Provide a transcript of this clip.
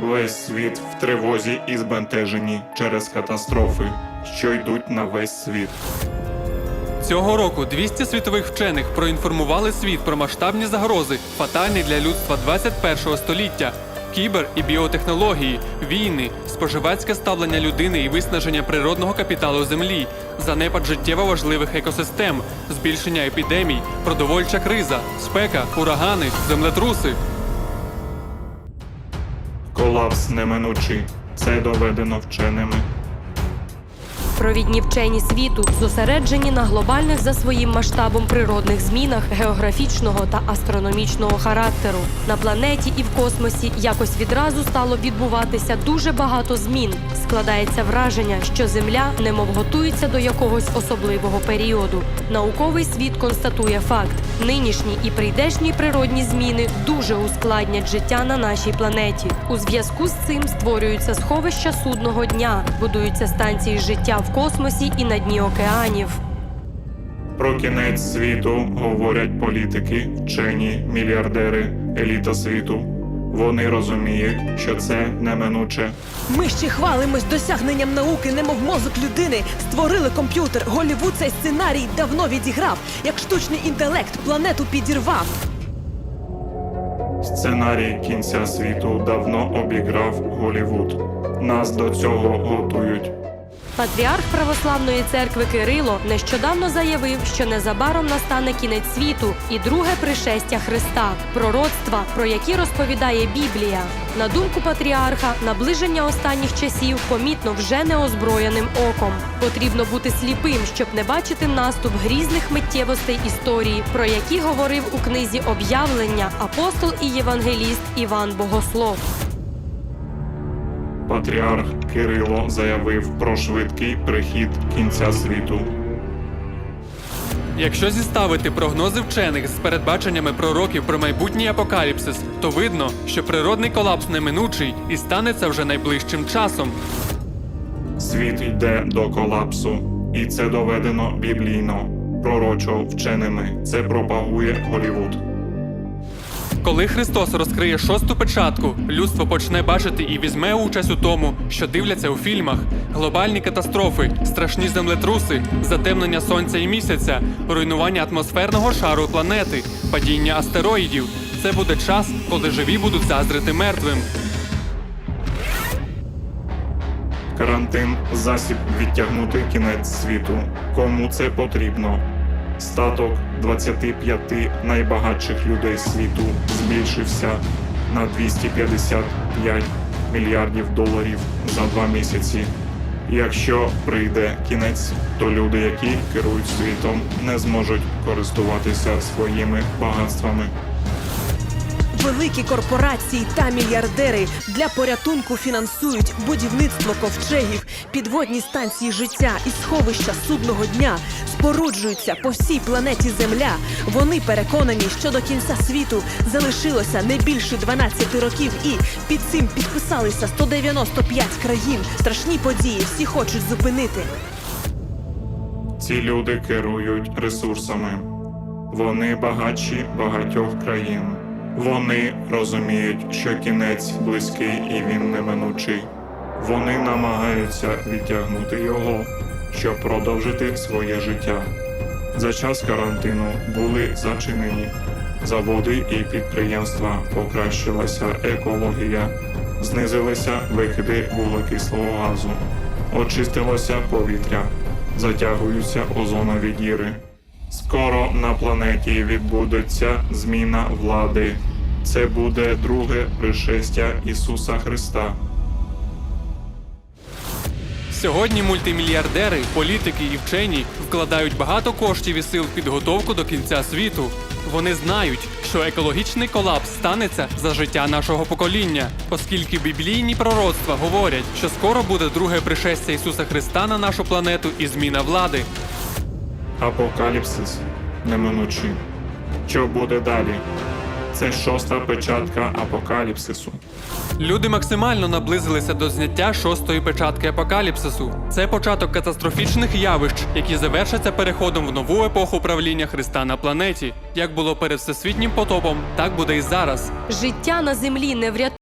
Весь світ в тривозі і збентеженні через катастрофи, що йдуть на весь світ. Цього року 200 світових вчених проінформували світ про масштабні загрози, фатальні для людства 21 століття. Кібер і біотехнології, війни, споживацьке ставлення людини і виснаження природного капіталу землі, занепад життєво важливих екосистем, збільшення епідемій, продовольча криза, спека, урагани, землетруси. Колапс неминучий. Це доведено вченими. Провідні вчені світу зосереджені на глобальних за своїм масштабом природних змінах географічного та астрономічного характеру. На планеті і в космосі якось відразу стало відбуватися дуже багато змін. Складається враження, що Земля немов готується до якогось особливого періоду. Науковий світ констатує факт: нинішні і прийдешні природні зміни дуже ускладнять життя на нашій планеті. У зв'язку з цим створюються сховища судного дня, будуються станції життя в космосі і на дні океанів. Про кінець світу говорять політики, вчені, мільярдери, еліта світу. Вони розуміють, що це неминуче. Ми ще хвалимось досягненням науки, немов мозок людини. Створили комп'ютер. Голівуд цей сценарій давно відіграв. Як штучний інтелект планету підірвав. Сценарій кінця світу давно обіграв Голівуд. Нас до цього готують. Патріарх православної церкви Кирило нещодавно заявив, що незабаром настане кінець світу і друге пришестя Христа, пророцтва, про які розповідає Біблія. На думку патріарха, наближення останніх часів помітно вже неозброєним оком. Потрібно бути сліпим, щоб не бачити наступ грізних миттєвостей історії, про які говорив у книзі об'явлення апостол і євангеліст Іван Богослов. Патріарх Кирило заявив про швидкий прихід кінця світу. Якщо зіставити прогнози вчених з передбаченнями пророків про майбутній апокаліпсис, то видно, що природний колапс неминучий і станеться вже найближчим часом. Світ йде до колапсу, і це доведено біблійно, пророчо вченими. Це пропагує Голівуд. Коли Христос розкриє шосту печатку, людство почне бачити і візьме участь у тому, що дивляться у фільмах: глобальні катастрофи, страшні землетруси, затемнення сонця і місяця, руйнування атмосферного шару планети, падіння астероїдів. Це буде час, коли живі будуть заздрити мертвим. Карантин засіб відтягнути кінець світу. Кому це потрібно? Статок 25 найбагатших людей світу збільшився на 255 мільярдів доларів за два місяці. Якщо прийде кінець, то люди, які керують світом, не зможуть користуватися своїми багатствами. Великі корпорації та мільярдери для порятунку фінансують будівництво ковчегів, підводні станції життя і сховища судного дня споруджуються по всій планеті Земля. Вони переконані, що до кінця світу залишилося не більше 12 років, і під цим підписалися 195 країн. Страшні події всі хочуть зупинити. Ці люди керують ресурсами. Вони багатші багатьох країн. Вони розуміють, що кінець близький і він неминучий. Вони намагаються відтягнути його, щоб продовжити своє життя. За час карантину були зачинені заводи і підприємства, покращилася екологія, знизилися викиди вуглекислого газу, очистилося повітря, затягуються озонові діри. Скоро на планеті відбудеться зміна влади. Це буде друге пришестя Ісуса Христа. Сьогодні мультимільярдери, політики і вчені вкладають багато коштів і сил в підготовку до кінця світу. Вони знають, що екологічний колапс станеться за життя нашого покоління, оскільки біблійні пророцтва говорять, що скоро буде друге пришестя Ісуса Христа на нашу планету і зміна влади. Апокаліпсис неминучий. Що буде далі? Це шоста печатка апокаліпсису. Люди максимально наблизилися до зняття шостої печатки апокаліпсису. Це початок катастрофічних явищ, які завершаться переходом в нову епоху правління Христа на планеті. Як було перед всесвітнім потопом, так буде і зараз. Життя на землі не врятує.